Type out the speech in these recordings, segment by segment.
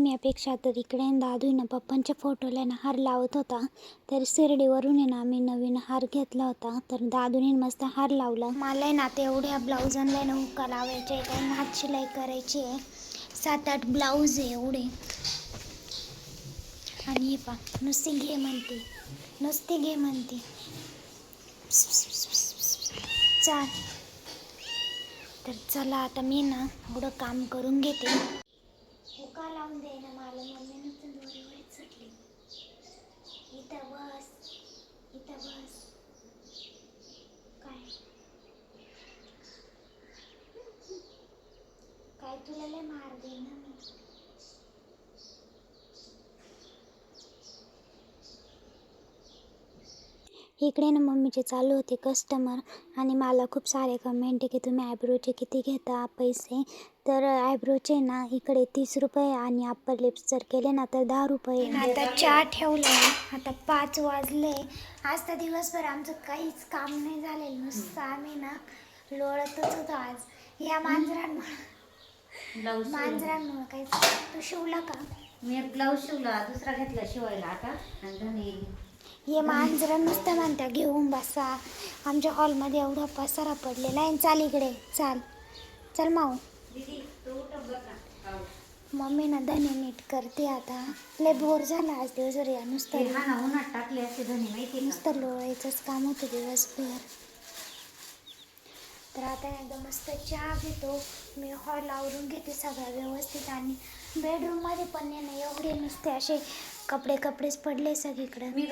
नेहमीपेक्षा तर इकडे दादूनं पप्पांच्या फोटोला ना हार लावत होता. तर शिर्डीवरून आहे ना आम्ही नवीन हार घेतला होता. तर दादूने मस्त हार लावला. मला आहे ना आता एवढ्या ब्लाऊजांना ना हुक्का लावायचे आहे. काही हात शिलाई करायची आहे. सात आठ ब्लाऊज आहे एवढे. आणि हे पा नुसती घे म्हणते. नुसती घे म्हणते. चाल. तर चला आता मी ना एवढं काम करून घेते. हुका लावून दे ना मला? मम्मीनं तर दोरीवर सुटली इथं बस इथं बस. काय? काय तुला लय मार दे मी? इकडे ना मम्मीचे चालू होते कस्टमर आणि मला खूप सारे कमेंट आहे की तुम्ही आयब्रोचे किती घेता पैसे? तर आयब्रोचे ना इकडे तीस रुपये आणि अप्पर लिप्स जर केले ना तर दहा रुपये. आता चहा ठेवला आता पाच वाजले. आज तर दिवसभर आमचं काहीच काम नाही झालेलं. नुसतं आम्ही ना लोळतच होतो आज. या मांजरांमुळे. ब्लाऊज मांजरांमुळे काही तू शिवला का? मी एक ब्लाऊज शिवला. दुसरा घेतला शिवायला आता. आणि धनी. हे मांजरं नुसतं म्हणत्या घेऊन बसा. आमच्या हॉलमध्ये एवढा पसारा पडलेला आहे. चाल इकडे चाल. चल माऊ. मम्मी ना धने नीट करते आता. लय बोर झाला आज दिवसभर या नुसतं. टाकले असते धनी माहिती? नुसतं लोळायचंच काम होतं दिवसभर. तर आता एकदम मस्त चहा घेतो. मी हॉल आवरून घेते सगळं व्यवस्थित आणि बेडरूममध्ये पण नाही ना एवढे नुसते असे कपडे कपडेच पडले सगळीकडं. मी.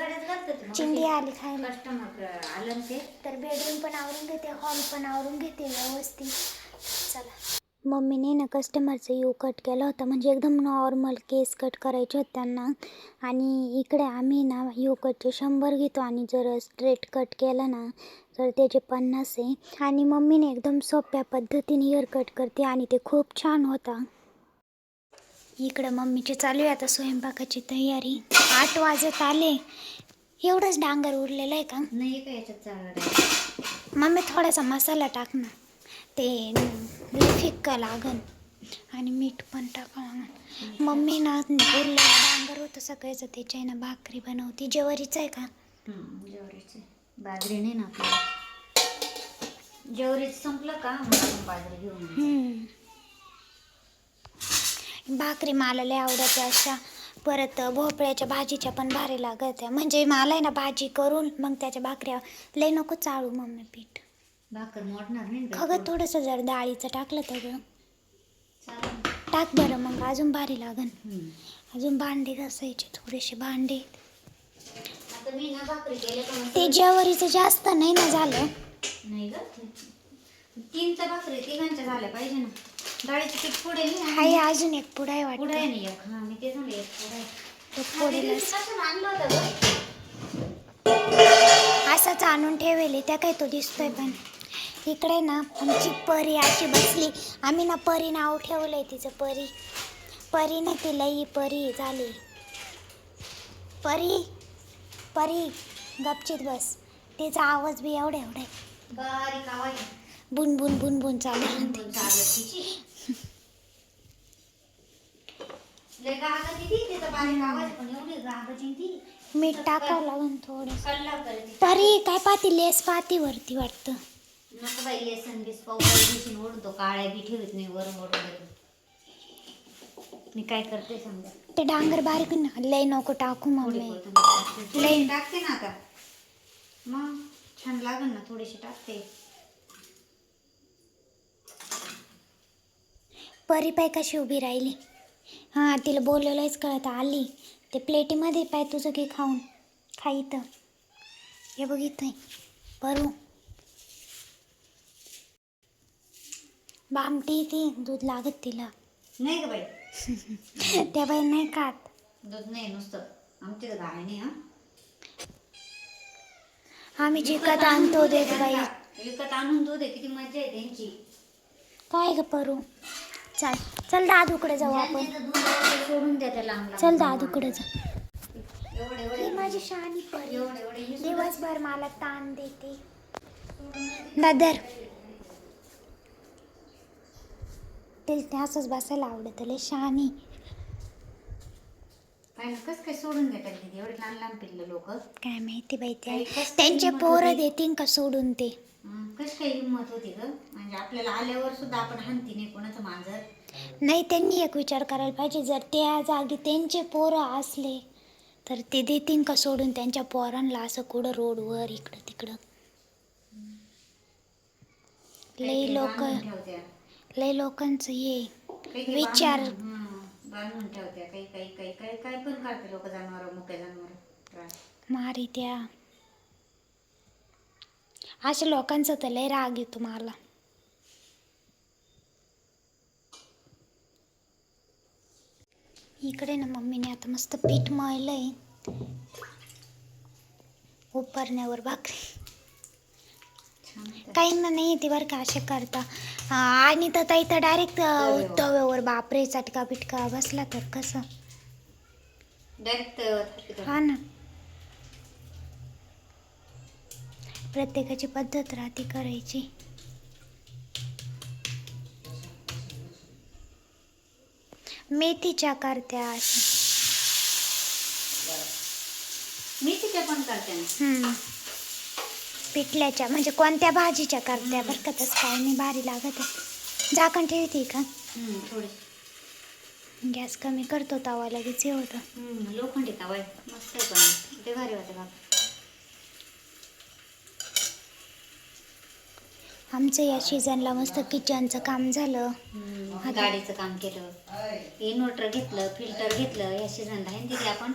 चिंडी आली खायला. कस्टमर आलं ना ते. तर बेडरूम पण आवरून घेते हॉल पण आवरून घेते व्यवस्थित. चला. मम्मीने ना कस्टमरचं यू कट केलं होतं. म्हणजे एकदम नॉर्मल केस कट करायचे होते त्यांना. आणि इकडे आम्ही ना यू कटचे शंभर घेतो. आणि जर स्ट्रेट कट केलं ना तर त्याचे पन्नास आहे. आणि मम्मीने एकदम सोप्या पद्धतीने हेअर कट करते. आणि ते खूप छान होता. इकडं मम्मीची चालू आहे आता स्वयंपाकाची तयारी. आठ वाजत आले. एवढंच डांगर उरलेलं आहे का? नाही का याच्यात चालणार मम्मी थोडासा मसाला टाक ना. ते फिक्का लागन आणि मीठ पण टाका लागन मम्मी ना उरलेलं डांगर होतं सकाळचं त्याच्या ना भाकरी बनवती. जेवारीचं आहे का? जेवरीचे. बाजरी नाही ना आपल्याला जेवरीच संपलं का? बाजरी घेऊन. भाकरी मला लय आवडते अशा. परत भोपळ्याच्या भाजीच्या पण भारी लागत. आहे म्हणजे मला आहे ना भाजी करून मग त्याच्या भाकऱ्या लय नको चाळू मम्मी पीठ. भाकर मोडणार नाही ना खगं थोडंसं जर डाळीचं टाकलं तर गं. चालेल. टाक बरं मग अजून भारी लागन. हम्म. अजून भांडे घासायचे थोडेसे भांडे. आता मी ना भाकरी केले का मग ते जेवारीचं जास्त नाही ना झालं. नाही ग. भाकरी तिघांच्या झाल्या पाहिजे ना. डाळीचं पीठ पुढे नाही हाय अजून एक पुढे वाटतं. नाही एक. हा मी ते झाले एक पुढे आणलं होतं ग. असाच आणून ठेवले त्या काय तो दिसतोय पण. इकडे ना आमची परी अशी बसली. आम्ही ना परी नाव ठेवलंय तिचं परी. परी ना तिला ही परी झाली. परी परी गपचित बस. तिचा आवाज बी एवढा एवढा आहे. आहे. बुन बुन बुन बुन चालू राहते. दोन चालत तिची. लय गागं ती ती, तिचा बारीक आवाज आहे, पण एवढी गागं ती मीठ टाकावं लागेल थोडं परी काय पाहती लेस पाहती वरती वाटतं. नको बाई लेसन बीस पाऊ दिवशी ओढतो काळ्या बी ठेवत नाही वर ओढून देतो. मी काय करते समजा? ते डांगर बारीक ना लय नको टाकू. लई. थोडीशी टाकते ना आता. मग छान लागल ना थोडीशी टाकते. परी पाय कशी उभी राहिली? हां तिला बोलवलंच कळत. आली. ते प्लेटीमध्ये पाय तुझं घे खाऊन. खाई तर हे बघितलंय परू बामटी ती दूध लागत तिला. नाही ग बाई. त्या बाई नाही खात. दूध नाही नुसतं. आमच्या गाय नाही हा. आम्ही जिकत आणतो देत बाई. विकत आणून दूध आहे किती मजा आहे त्यांची. काय ग परू चल चल दादूकडे जाऊ आपण. सोडून दे त्याला चल दादूकडे जाऊ ही माझी शहाणी परी. दिवसभर मला ताण देते. दादर. तिला ते असंच बसायला आवडत लय शहाणी. काय कसं काय सोडून देतात दीदी? एवढे लहान लहान पिल्लं लोक. काय माहिती बाई ते काही कसं त्यांचे हिंमत पोरं? देतील का सोडून ते? कशी काय हिंमत होती ग? म्हणजे आपल्याला आल्यावर सुद्धा आपण हानती नाही कोणाचं मांजर. नाही त्यांनी एक विचार करायला पाहिजे. जर त्या जागी त्यांचे पोरं असले तर ते देतील का सोडून त्यांच्या पोरांना असं कुठं रोडवर इकडं तिकडं? लई लोक लई लोकांचं हे विचार. बांधून ठेवत्या. काही काही काही काही पण करते लोक जनावर जनावर. मारी त्या. अशा लोकांचा तर लय राग येतो मला. इकडे ना मम्मीने आता मस्त पीठ मळलंय. उपरण्यावर भाकरी. काहींना नाही येते बरं का असे करता. आणि तर ताई तर डायरेक्ट तव्यावर बापरे चटका पिटका बसला तर कसं? डायरेक्ट हा ना. प्रत्येकाची पद्धत राहते करायची. मेथीच्या करत्या अशा. मी तिच्या पण करते ना? हम्म. पिठल्याच्या म्हणजे कोणत्या भाजीच्या करत्या बरं का? तसं काय नाही भारी लागत आहे. झाकण ठेवते का? थोडी. गॅस कमी करतो तवा लगेच हे होतं. लोखंडी तवा. मस्त आहे पण. ते भारी होते बाबा आमचं या सीझनला मस्त किचनचं काम झालं. गाडीचं काम केलं. इन्व्हर्टर घेतलं फिल्टर घेतलं या सीझनला आहे ना दिली आपण?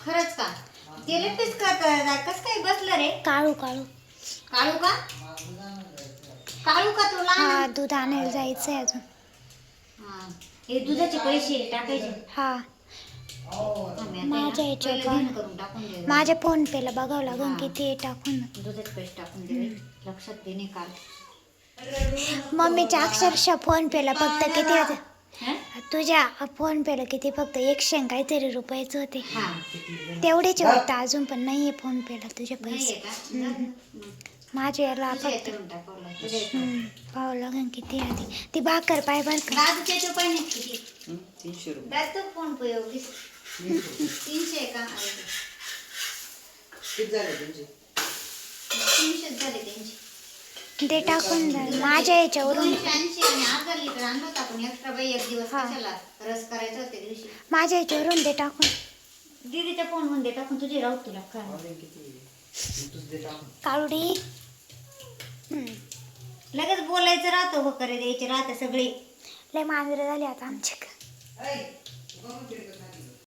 खरंच का? ते लेटेच का कस काय बसलं रे? काळू काळू काळू का? काळू का तुला हा दूध आणायला जायचं आहे अजून. हा. हे दुधाचे पैसे टाकायचे. हा. आम्ही आता माझ्या ना ह्याच्यावर पहिलं घेणं करून टाकून दे माझ्या फोन पेला बघावं लागेल हा. किती आहे टाकून. दुधाचे पैसे टाकून दे लक्षात काल मम्मीच्या अक्षरशः फोन पेला फक्त किती होते? हा? तुझ्या फोन पेला किती फक्त एकशे आणि काहीतरी रुपयाचे होते. हा. तेवढेच वाटतं अजून पण नाहीये फोन पेला तुझे नाहीये पैसे. का. माझ्या याला तुझ्या फक्त याच्यावरून टाकवलं तुझ्या याच्यावरून. हम्म, पाहावं लागेल किती आधी. ती भाकर पाय बर का. दादूच्या याच्यावर पाहिजे किती तीनशे रुपये. दादू फोन पे एवढी? तीनशे आहे का? अरे, किती झाले तुमचे? तीनशेच झाले त्यांचे. ते टाकून जा. माझ्या याच्यावरून. दोनशे ऐंशी आणि अर्धा लिटर आणलं होतं आपण? एक्स्ट्रा बाई एक दिवस. कशाला रस करायचा होते दिवशी? माझ्या याच्यावरून ते टाकून. दीदीच्या फोनमध्ये टाकून. तुझी राहू तुला. काळुडी. लगेच बोलायचं राहतं हो करे द्यायचे राहतं सगळे. लय मांजरं झाली आता आमच्या